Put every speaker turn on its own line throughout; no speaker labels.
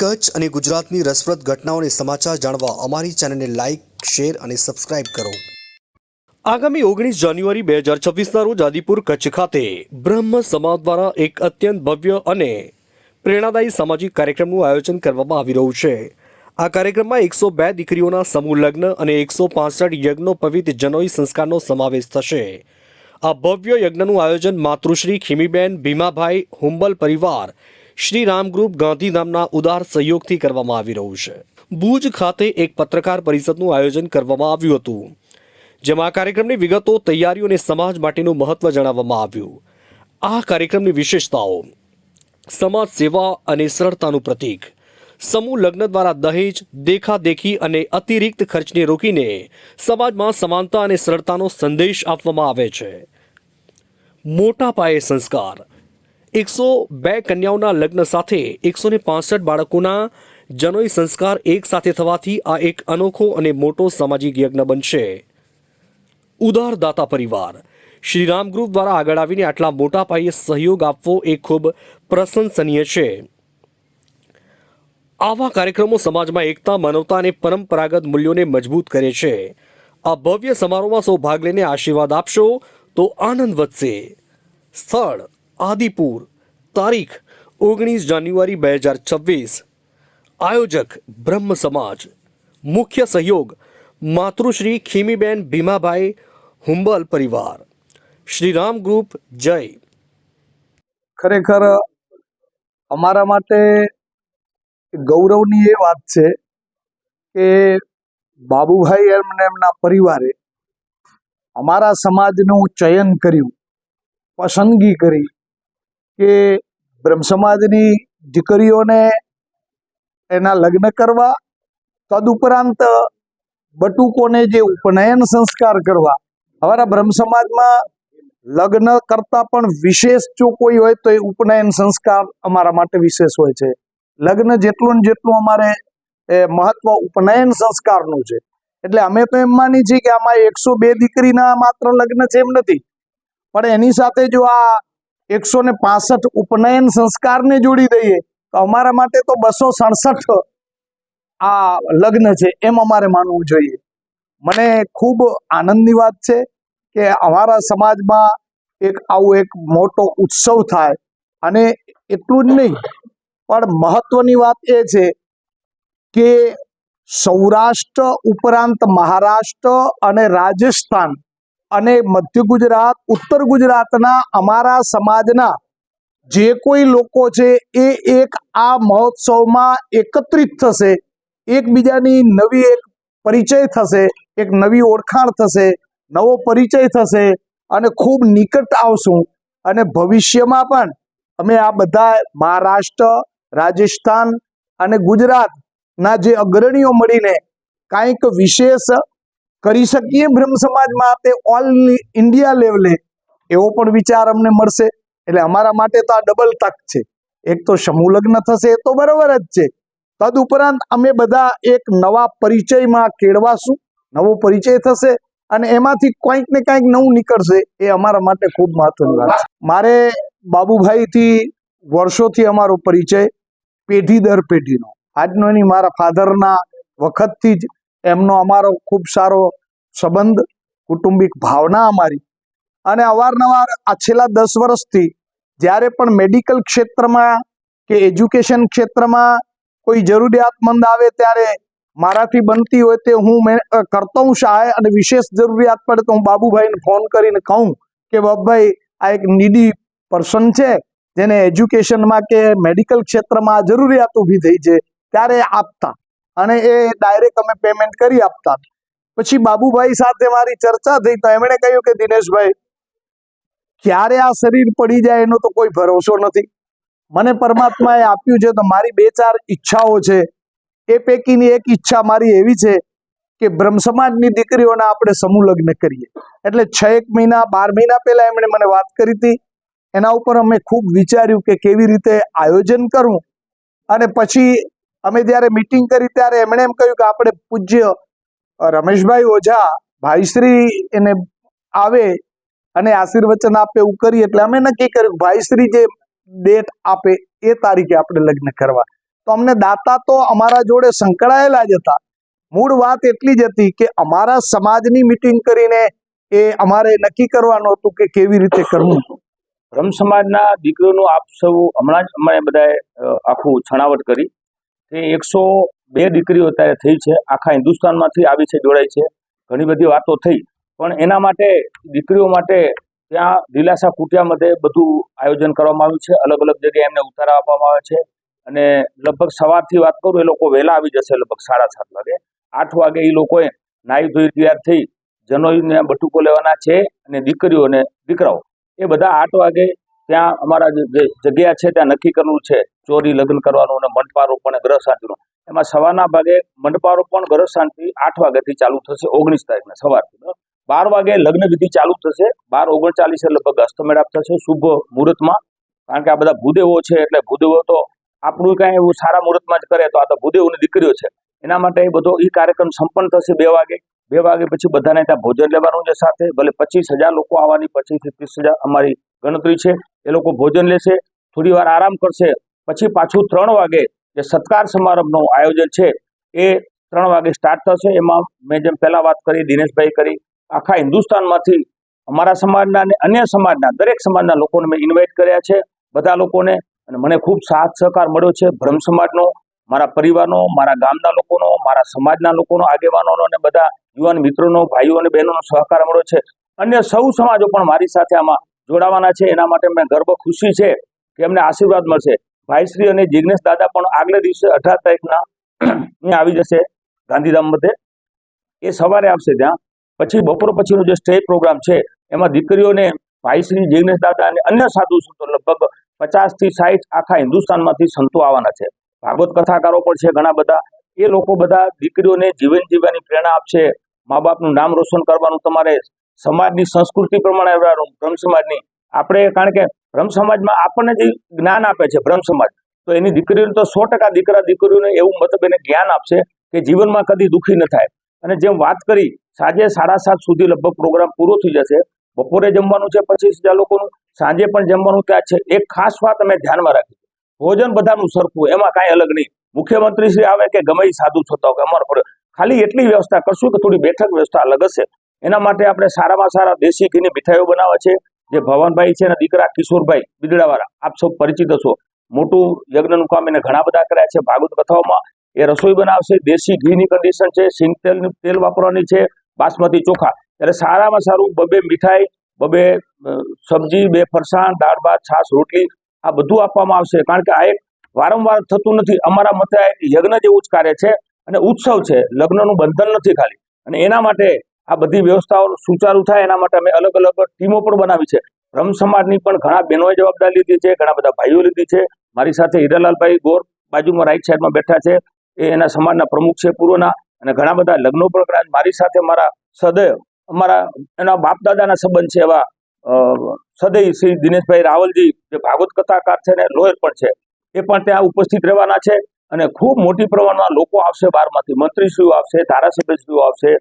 કચ્છ અને ગુજરાતની રસપ્રદ ઘટનાઓને સમાચાર જાણવા અમારી ચેનલને લાઇક શેર અને સબસ્ક્રાઇબ કરો. આગામી ઓગણીસ જાન્યુઆરી બે હજાર છવ્વીસના રોજ આદિપુર કચ્છ ખાતે બ્રહ્મ સમાજ દ્વારા એક અત્યંત ભવ્ય અને પ્રેરણાદાયી સામાજિક કાર્યક્રમનું આયોજન કરવામાં આવી રહ્યું છે. આ કાર્યક્રમમાં એકસો બે દીકરીઓના સમૂહ લગ્ન અને એકસો પાસઠ યજ્ઞો પવિત્ર જનોઈ સંસ્કારનો સમાવેશ થશે. આ ભવ્ય યજ્ઞનું આયોજન માતૃશ્રી ખીમીબેન ભીમાભાઈ હુંબલ પરિવાર શ્રી રામ ગ્રુપ ગાંધીધામના ઉદાર સહયોગથી કરવામાં આવી રહ્યું છે. ભુજ ખાતે એક પત્રકાર પરિષદનું આયોજન કરવામાં આવ્યું હતું. જેમાં કાર્યક્રમની વિગતો તૈયારીઓ અને સમાજ માટેનું મહત્વ જણાવવામાં આવ્યું. આ કાર્યક્રમની વિશેષતાઓ. સમાજ સેવા અને સરળતાનું પ્રતીક. સમૂહ લગ્ન દ્વારા દહેજ, દેખાદેખી અને અતિરિક્ત ખર્ચને રોકીને સમાજમાં સમાનતા અને સરળતાનો સંદેશ આપવામાં આવે છે. મોટા પાયે સંસ્કાર. એકસો બે કન્યાઓના લગ્ન સાથે એકસો ને પાસઠ બાળકોના જનોઈ સંસ્કાર એક સાથે થવાથી આ એક અનોખો અને મોટો સામાજિક યજ્ઞ બનશે. ઉદારદાતા પરિવાર. શ્રીરામ ગ્રુપ દ્વારા આગળ આવીને આટલા મોટા પાયે સહયોગ આપવો એ ખૂબ પ્રશંસનીય છે. આવા કાર્યક્રમો સમાજમાં એકતા, માનવતા અને પરંપરાગત મૂલ્યોને મજબૂત કરે છે. આ ભવ્ય સમારોહમાં સૌ ભાગ લઈને આશીર્વાદ આપશો તો આનંદ વધશે. સ્થળ આદિપુર તારીખ ઓગણીસ જાન્યુઆરી બે હજાર છવ્વીસ આયોજક બ્રહ્મ સમાજ મુખ્ય સહયોગ માતૃશ્રી ખીમીબેન ભીમાભાઈ હુંબલ પરિવાર શ્રીરામ ગ્રુપ જય
ખરેખર અમારા માટે ગૌરવની એ વાત છે કે બાબુભાઈ એમને એમના પરિવારે અમારા સમાજનું ચયન કર્યું પસંદગી કરી કે બ્રહ્મ સમાજની દીકરીઓને એના લગ્ન કરવા, તદુપરાંત બટુકોને જે ઉપનયન સંસ્કાર કરવા. અમારા બ્રહ્મ સમાજમાં લગ્ન કરતા પણ વિશેષ જો કોઈ હોય તો એ ઉપનયન સંસ્કાર અમારા માટે વિશેષ હોય છે. લગ્ન જેટલું ને જેટલું અમારે મહત્વ ઉપનયન સંસ્કારનું છે. એટલે અમે તો એમ માની છીએ કે આમાં એકસો બે દીકરીના માત્ર લગ્ન છે એમ નથી. પણ એની સાથે જો આ એકસો ને પાસઠ ઉપનયન સંસ્કારને જોડી દઈએ, તો અમારા માટે તો બસો સડસઠ આ લગ્ન છે એમ અમારે માનવું જોઈએ. મને ખૂબ આનંદની વાત છે કે અમારા સમાજમાં એક આવો એક મોટો ઉત્સવ થાય, અને એટલું જ નહીં, પણ મહત્વની વાત એ છે કે સૌરાષ્ટ્ર ઉપરાંત મહારાષ્ટ્ર અને રાજસ્થાન અને મધ્ય ગુજરાત, ઉત્તર ગુજરાતના અમારા સમાજના જે કોઈ લોકો છે એ એક આ મહોત્સવમાં એકત્રિત થશે, એકબીજાની નવી એક પરિચય થશે, એક નવી ઓળખાણ થશે, નવો પરિચય થશે અને ખૂબ નિકટ આવશું. અને ભવિષ્યમાં પણ અમે આ બધા મહારાષ્ટ્ર, રાજસ્થાન અને ગુજરાતના જે અગ્રણીઓ મળીને કાંઈક વિશેષ કરી શકીએ? બ્રહ્મ સમાજમાં તે ઓલ ઇન્ડિયા લેવલે એવો પણ વિચાર અમને મળશે. એટલે અમારા માટે તો આ ડબલ તક છે. એક તો સમૂહ લગ્ન થશે, એ તો બરાબર જ છે. તદ ઉપરાંત અમે બધા એક નવા પરિચયમાં કેળવાશું. નવો પરિચય થશે અને એમાંથી કંઈક ને કંઈક નવું નીકળશે, એ અમારા માટે ખૂબ મહત્વની વાત છે. મારે બાબુભાઈથી વર્ષોથી અમારો પરિચય, પેઢી દર પેઢીનો. આજનો એની મારા ફાધરના વખતથી જ એમનો અમારો ખૂબ સારો સંબંધ, કુટુંબિક ભાવના અમારી. અને અવારનવાર આ છેલ્લા દસ વર્ષથી જ્યારે પણ મેડિકલ ક્ષેત્રમાં કે એજ્યુકેશન ક્ષેત્રમાં કોઈ જરૂરિયાતમંદ આવે ત્યારે મારાથી બનતી હોય તે હું મેં કરતો હું સહાય અને વિશેષ જરૂરિયાત પડે તો હું બાબુભાઈને ફોન કરીને કહું કે, બાબુભાઈ, આ એક નીડી પર્સન છે, જેને એજ્યુકેશનમાં કે મેડિકલ ક્ષેત્રમાં જરૂરિયાત ઊભી થઈ છે, ત્યારે આપતા. અને એ ડાયરેક્ટ અમે પેમેન્ટ કરી આપતા. પછી બાબુભાઈ સાથે મારી ચર્ચા થઈ તો એમણે કહ્યું કે દિનેશભાઈ, ક્યારે આ શરીર પડી જાય એનો તો કોઈ ભરોસો નથી. મને પરમાત્માએ આપ્યું છે તો મારી બે ચાર ઈચ્છાઓ છે. એ પૈકીની એક ઈચ્છા મારી એવી છે કે બ્રહ્મ સમાજની દીકરીઓના આપણે સમૂહ લગ્ન કરીએ. એટલે છ એક મહિના, બાર મહિના પહેલા એમણે મને વાત કરી હતી. એના ઉપર અમે ખૂબ વિચાર્યું કે કેવી રીતે આયોજન કરવું અને પછી અમે જ્યારે મીટિંગ કરી ત્યારે એમણે એમ કહ્યું કે આપણે પૂજ્ય રમેશભાઈ ઓઝા, ભાઈશ્રી એને આવે અને આશીર્વચન આપે એવું કરીએ એટલે અમે નક્કી કર્યું ભાઈશ્રી જે ડેટ આપે એ તારીખે આપણે લગ્ન કરવા. તો અમને દાતા તો અમારા જોડે સંકળાયેલા જ હતા. મૂળ વાત એટલી જ હતી કે અમારા સમાજની મિટિંગ કરીને એ અમારે નક્કી કરવાનું હતું કે કેવી રીતે કરવું.
બ્રહ્મ સમાજના દીકરીઓનું આપ સૌ હમણાં જ અમે બધાએ આખું છણાવટ કરી. કે એકસો બે દીકરીઓ અત્યારે થઈ છે. આખા હિન્દુસ્તાનમાંથી આવી છે, જોડાઈ છે. ઘણી બધી વાતો થઈ. પણ એના માટે, દીકરીઓ માટે ત્યાં દિલાસા કુટિયા મધ્યે બધું આયોજન કરવામાં આવ્યું છે. અલગ અલગ જગ્યાએ એમને ઉતારા આપવામાં આવે છે. અને લગભગ સવારથી વાત કરું, એ લોકો વહેલા આવી જશે લગભગ સાડા સાત વાગે. આઠ વાગે એ લોકોએ નાહી ધોઈ તૈયાર થઈ, જનોઈને બટુકો લેવાના છે અને દીકરીઓને દીકરાઓ. એ બધા આઠ વાગે ત્યાં અમારા જે જગ્યા છે, ત્યાં નક્કી કરવું છે, ચોરી લગ્ન કરવાનું અને મંડપારોપણ અને ગ્રહ શાંતિનું એમાં સવારના ભાગે મંડપારોપણ ગ્રહ શાંતિ આઠ વાગ્યાથી ચાલુ થશે, ઓગણીસ તારીખના સવારથી. બાર વાગે લગ્ન વિધિ ચાલુ થશે, બાર ઓગણચાલીસે લગભગ અસ્તમેળાપ થશે, શુભ મુહૂર્તમાં. કારણ કે આ બધા ભૂદેવો છે, એટલે ભૂદેવો તો આપણું કાંઈ એવું સારા મુહૂર્તમાં જ કરે, તો આ તો ભૂદેવોની દીકરીઓ છે. એના માટે એ બધો એ કાર્યક્રમ સંપન્ન થશે બે વાગે. બે વાગે પછી બધાને ત્યાં ભોજન લેવાનું છે સાથે. ભલે પચીસ હજાર લોકો આવવાની પચીસથી ત્રીસ હજાર અમારી ગણતરી છે. એ લોકો ભોજન લેશે, થોડી વાર આરામ કરશે. પછી પાછું ત્રણ વાગે જે સત્કાર સમારંભનું આયોજન છે, એ ત્રણ વાગે સ્ટાર્ટ થશે. એમાં મેં જેમ પહેલા વાત કરી, દિનેશભાઈ કરી, આખા હિન્દુસ્તાનમાંથી અમારા સમાજના અને અન્ય સમાજના, દરેક સમાજના લોકોને મેં ઇન્વાઇટ કર્યા છે. બધા લોકોને, અને મને ખૂબ સાથ સહકાર મળ્યો છે. બ્રહ્મ સમાજનો, મારા પરિવારનો, મારા ગામના લોકોનો, મારા સમાજના લોકોનો, આગેવાનોનો, અને બધા યુવાન મિત્રોનો, ભાઈઓ અને બહેનોનો સહકાર મળ્યો છે. અન્ય સૌ સમાજો પણ મારી સાથે આમાં જોડાવાના છે. એના માટે મેં ગર્વ, ખુશી છે કે એમને આશીર્વાદ મળશે. ભાઈશ્રી અને જિજ્ઞેશ દાદા પણ આગલે દિવસે અઢાર તારીખના અહીંયા આવી જશે ગાંધીધામ મધ્યે. એ સવારે આવશે ત્યાં. પછી બપોર પછીનો જે સ્ટેજ પ્રોગ્રામ છે, એમાં દીકરીઓને ભાઈશ્રી જિજ્ઞેશ દાદા અને અન્ય સાધુ સંતો લગભગ પચાસથી સાઠ આખા હિન્દુસ્તાનમાંથી સંતો આવવાના છે. ભાગવત કથાકારો પણ છે ઘણા બધા. એ લોકો બધા દીકરીઓને જીવન જીવવાની પ્રેરણા આપશે. મા બાપનું નામ રોશન કરવાનું તમારે સમાજની સંસ્કૃતિ પ્રમાણે રહેવાનું બ્રહ્મ સમાજની. આપણે કારણ કે બ્રહ્મ સમાજમાં આપણને જે જ્ઞાન આપે છે બ્રહ્મ સમાજ. તો એની દીકરીઓને તો સો ટકા દીકરા, દીકરીઓને એવું મતલબ એને જ્ઞાન આપશે કે જીવનમાં કદી દુઃખી ન થાય. અને જેમ વાત કરી, સાંજે સાડા સાત સુધી લગભગ પ્રોગ્રામ પૂરો થઈ જશે. બપોરે જમવાનું છે પચીસ હજાર લોકોનું. સાંજે પણ જમવાનું ત્યાં છે. એક ખાસ વાત અમે ધ્યાનમાં રાખી. ભોજન બધાનું સરખું, એમાં કાંઈ અલગ નહીં. મુખ્યમંત્રી શ્રી આવે કે ગમે સાધુ થતા હોય, અમારો ખાલી એટલી વ્યવસ્થા કરશું કે થોડી બેઠક વ્યવસ્થા અલગ હશે. એના માટે આપણે સારામાં સારા દેશી ઘીની મીઠાઈઓ બનાવે છે. જે ભવનભાઈ છે અને દીકરા કિશોરભાઈ બિદડાવાળા, આપ સૌ પરિચિત હશો. મોટું યજ્ઞનું કામ એને ઘણા બધા કર્યા છે. ભાગવત કથાઓમાં એ રસોઈ બનાવશે. દેશી ઘીની કન્ડિશન છે. સિંગ તેલનું તેલ વાપરવાની છે. બાસમતી ચોખા. ત્યારે સારામાં સારું બબે મીઠાઈ, બબે સબ્જી, બે ફરસાણ, દાળ, ભાત, છાશ, રોટલી આ બધું આપવામાં આવશે. કારણ કે આ એક વારંવાર થતું નથી. અમારા મતે યજ્ઞ જેવું જ કાર્ય છે. અને ઉત્સવ છે લગ્નનું બંધન નથી ખાલી. અને એના માટે આ બધી વ્યવસ્થાઓ સુચારુ થાય એના માટે અમે અલગ અલગ ટીમો પણ બનાવી છે. બ્રહ્મ સમાજની પણ ઘણા બહેનોએ જવાબદારી લીધી છે ઘણા બધા ભાઈઓ લીધી છે. મારી સાથે હીરાલાલભાઈ ગોર બાજુમાં રાઈટ સાઈડમાં બેઠા છે. એ એના સમાજના પ્રમુખ છે પૂર્વના અને ઘણા બધા લગ્નો પણ મારી સાથે મારા સદૈવ અમારા એના બાપ દાદાના સંબંધ છે એવા અ, સદૈવ શ્રી દિનેશભાઈ રાવલજી જે ભાગવત કથાકાર છે ને લોયર પણ છે. એ પણ ત્યાં ઉપસ્થિત રહેવાના છે. અને ખૂબ મોટી પ્રમાણમાં લોકો આવશે બહારમાંથી. મંત્રીશ્રીઓ આવશે, ધારાસભ્યશ્રીઓ આવશે,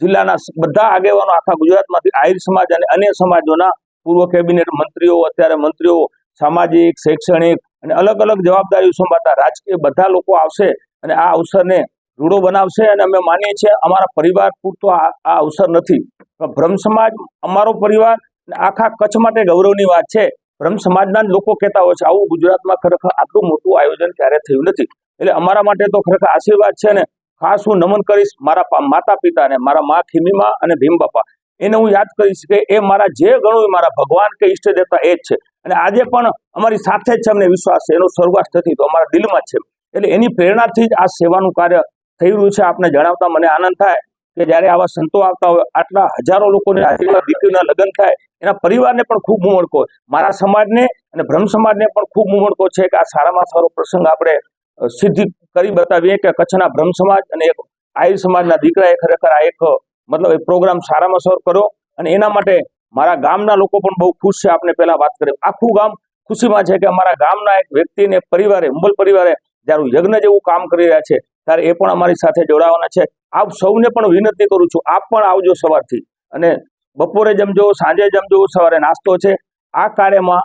જિલ્લાના બધા આગેવાનો આખા ગુજરાતમાંથી આહિર સમાજ અને અન્ય સમાજોના પૂર્વ કેબિનેટ મંત્રીઓ, અત્યારે મંત્રીઓ, સામાજિક, શૈક્ષણિક અને અલગ અલગ જવાબદારીઓ સંભાળતા રાજકીય બધા લોકો આવશે અને આ અવસરને રૂડો બનાવશે અને અમે માનીએ છીએ અમારા પરિવાર પૂરતો આ અવસર નથી. બ્રહ્મ સમાજ અમારો પરિવાર આખા કચ્છ માટે ગૌરવની વાત છે. બ્રહ્મ સમાજના લોકો કહેતા હોય છે, આવું ગુજરાતમાં ખરેખર આટલું મોટું આયોજન ક્યારે થયું નથી. એટલે અમારા માટે તો ખરેખર આશીર્વાદ છે ને. ખાસ હું નમન કરીશ મારા માતા પિતાને મારા મા ખીમીમાં અને ભીમ બાપા એને હું યાદ કરીશ કે એ મારા જે ગણું મારા ભગવાન કે ઈષ્ટ દેવતા એ જ છે. અને આજે પણ અમારી સાથે જ છે અમને વિશ્વાસ છે. એનો સ્વર્ગવાસ નથી, તો અમારા દિલમાં છે. એટલે એની પ્રેરણાથી જ આ સેવાનું કાર્ય થઈ રહ્યું છે. આપને જણાવતા મને આનંદ થાય કે જ્યારે આવા સંતો આવતા હોય, આટલા હજારો લોકોને આશીર્વાદ દીકરીના લગ્ન થાય, એના પરિવારને પણ ખૂબ મુમણકો મારા સમાજને અને બ્રહ્મ સમાજને પણ ખૂબ મુમણકો છે કે આ સારામાં સારો પ્રસંગ આપણે સિદ્ધિ કરી બતાવીએ કે કચ્છના બ્રહ્મ સમાજ અને એક આયુર સમાજના દીકરાએ ખરેખર આ એક, મતલબ એ પ્રોગ્રામ સારામાં સર કર્યો અને એના માટે મારા ગામના લોકો પણ બહુ ખુશ છે. આપણે પહેલા વાત કરી. આખું ગામ ખુશીમાં છે કે અમારા ગામના એક વ્યક્તિને પરિવારે હુંબલ પરિવારે જ્યારે યજ્ઞ જેવું કામ કરી રહ્યા છે ત્યારે એ પણ અમારી સાથે જોડાવાના છે. આપ સૌને પણ વિનંતી કરું છું, આપ પણ આવજો સવારથી. અને બપોરે જમજો સાંજે જમજો સવારે નાસ્તો છે. આ કાર્યમાં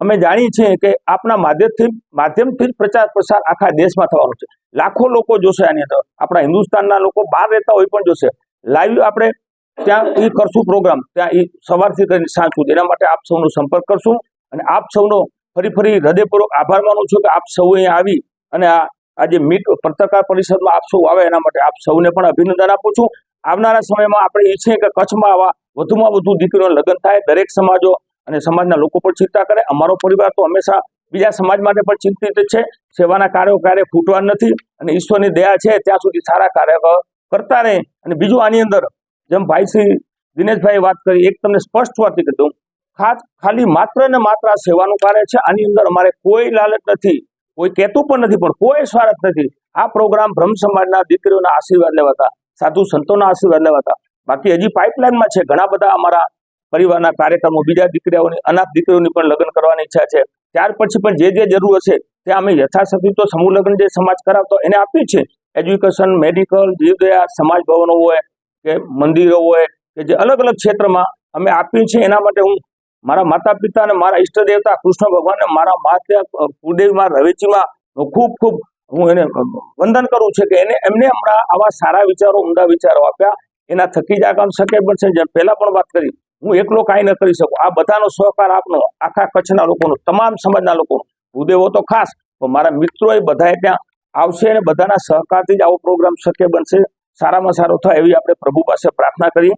અમે જાણીએ છીએ કે આપના માધ્યમથી માધ્યમથી પ્રચાર પ્રસાર આખા દેશમાં થવાનો છે. લાખો લોકો જોશે આની અંદર. આપણા હિન્દુસ્તાનના લોકો બહાર રહેતા હોય પણ જોશે. લાઈવ આપણે ત્યાં એ કરશું પ્રોગ્રામ ત્યાં એ સવારથી કરીને સાંજ સુધી. એના માટે આપ સૌનો સંપર્ક કરશું અને આપ સૌનો ફરી ફરી હૃદયપૂર્વક આભાર માનું છું કે આપ સૌ અહીંયા આવી અને આ આજે મીટ પત્રકાર પરિષદમાં આપ સૌ આવે એના માટે આપ સૌને પણ અભિનંદન આપું છું. આવનારા સમયમાં આપણે ઈચ્છીએ કે કચ્છમાં આવા વધુમાં વધુ દીકરીઓના લગ્ન થાય. દરેક સમાજો અને સમાજના લોકો પણ ચિંતા કરે. અમારો પરિવાર તો હંમેશા બીજા સમાજ માટે પણ ચિંતિત છે. સેવાના કાર્યો ક્યારે ફૂટવા નથી અને ઈશ્વરની દયા છે, ત્યાં સુધી સારા કાર્ય કરતા રહે. અને બીજું આની અંદર, જેમ ભાઈ શ્રી દિનેશભાઈ વાત કરી, એક તમને સ્પષ્ટ વાત કરી દઉં. ખાસ, ખાલી માત્ર ને માત્ર સેવાનું કાર્ય છે. આની અંદર અમારે કોઈ લાલચ નથી, કોઈ કહેતું પણ નથી, પણ કોઈ સ્વાર્થ નથી. આ પ્રોગ્રામ બ્રહ્મ સમાજના દીકરીઓના આશીર્વાદ લેવાતા, સાધુ સંતોના આશીર્વાદ લેવાતા. બાકી હજી પાઇપલાઇનમાં છે. ઘણા બધા અમારા પરિવારના કાર્યક્રમો, બીજા દીકરીઓની, અનાથ દીકરીઓની પણ લગ્ન કરવાની ઈચ્છા છે. ત્યાર પછી પણ જે જે જરૂર હશે, તે અમે યથાશક્તિ તો સમૂહ લગ્ન જે સમાજ કરાવતો એને આપીએ છીએ. એજ્યુકેશન મેડિકલ જીવદયા સમાજ ભવનો હોય, કે મંદિરો હોય, કે જે અલગ અલગ ક્ષેત્રમાં અમે આપીએ છીએ. એના માટે હું મારા માતા પિતા અને મારા ઈષ્ટ દેવતા, કૃષ્ણ ભગવાનને મારા માતા, કુળદેવીમાં, રવેચીમાં ખૂબ ખૂબ હું એને વંદન કરું છું કે એને, એમને હમણાં આવા સારા વિચારો, ઉમદા વિચારો આપ્યા. એના થકી જ આ કામ શક્ય બનશે. જેમ પહેલા પણ વાત કરી હું એકલો કાંઈ ન કરી શકું. આ બધાનો સહકાર આપનો, આખા કચ્છના લોકોનો, તમામ સમાજના લોકોનો. ભૂદેવો તો ખાસ, પણ મારા મિત્રો એ બધાએ ત્યાં આવશે અને બધાના સહકારથી જ આવો પ્રોગ્રામ શક્ય બનશે. સારામાં સારો થાય એવી આપણે પ્રભુ પાસે પ્રાર્થના કરીએ.